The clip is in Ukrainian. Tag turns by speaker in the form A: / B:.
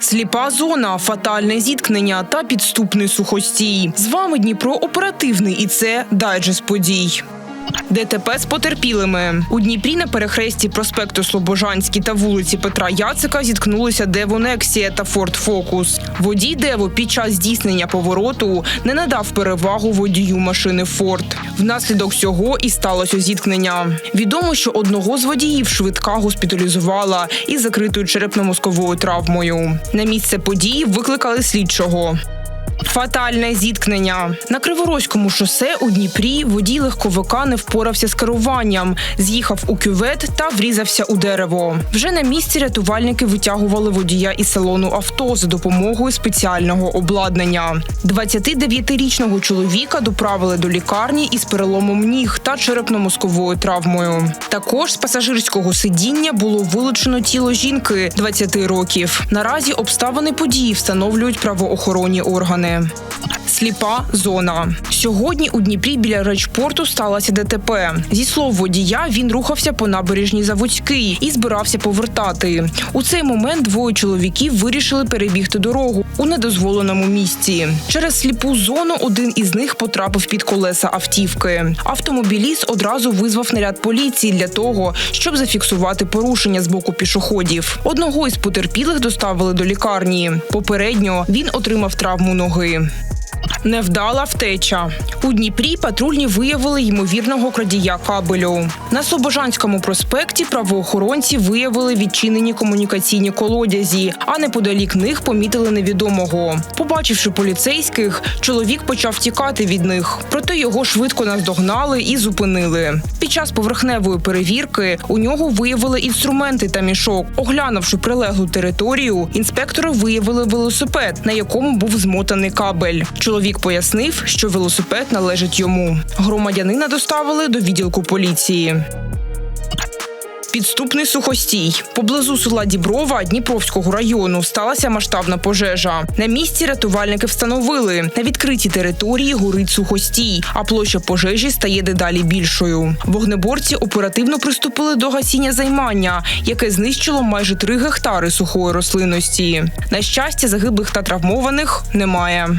A: Сліпа зона, фатальне зіткнення та підступний сухостій. З вами Дніпро оперативний і це дайджест подій. ДТП з потерпілими у Дніпрі на перехресті проспекту Слобожанський та вулиці Петра Яцика зіткнулися Дево Нексія та Форд Фокус. Водій Дево під час здійснення повороту не надав перевагу водію машини Форд. Внаслідок цього і сталося зіткнення. Відомо, що одного з водіїв швидка госпіталізувала із закритою черепно-мозковою травмою. На місце події викликали слідчого. Фатальне зіткнення на Криворозькому шосе у Дніпрі водій легковика не впорався з керуванням, з'їхав у кювет та врізався у дерево. Вже на місці рятувальники витягували водія із салону авто за допомогою спеціального обладнання. 29-річного чоловіка доправили до лікарні із переломом ніг та черепно-мозковою травмою. Також з пасажирського сидіння було вилучено тіло жінки 20 років. Наразі обставини події встановлюють правоохоронні органи. Instagram. Сліпа зона сьогодні у Дніпрі біля речпорту сталося ДТП. Зі слов водія, він рухався по набережній Заводський і збирався повертати. У цей момент двоє чоловіків вирішили перебігти дорогу у недозволеному місці. Через сліпу зону один із них потрапив під колеса автівки. Автомобіліст одразу визвав наряд поліції для того, щоб зафіксувати порушення з боку пішоходів. Одного із потерпілих доставили до лікарні. Попередньо він отримав травму ноги. Невдала втеча у Дніпрі. Патрульні виявили ймовірного крадія кабелю. На Слобожанському проспекті правоохоронці виявили відчинені комунікаційні колодязі, а неподалік них помітили невідомого. Побачивши поліцейських, чоловік почав тікати від них. Проте його швидко наздогнали і зупинили. Під час поверхневої перевірки у нього виявили інструменти та мішок. Оглянувши прилеглу територію, інспектори виявили велосипед, на якому був змотаний кабель. Чоловік пояснив, що велосипед належить йому. Громадянина доставили до відділку поліції. Підступний сухостій поблизу села Діброва Дніпровського району сталася масштабна пожежа. На місці рятувальники встановили на відкритій території горить сухостій, а площа пожежі стає дедалі більшою. Вогнеборці оперативно приступили до гасіння займання, яке знищило майже три гектари сухої рослинності. На щастя, загиблих та травмованих немає.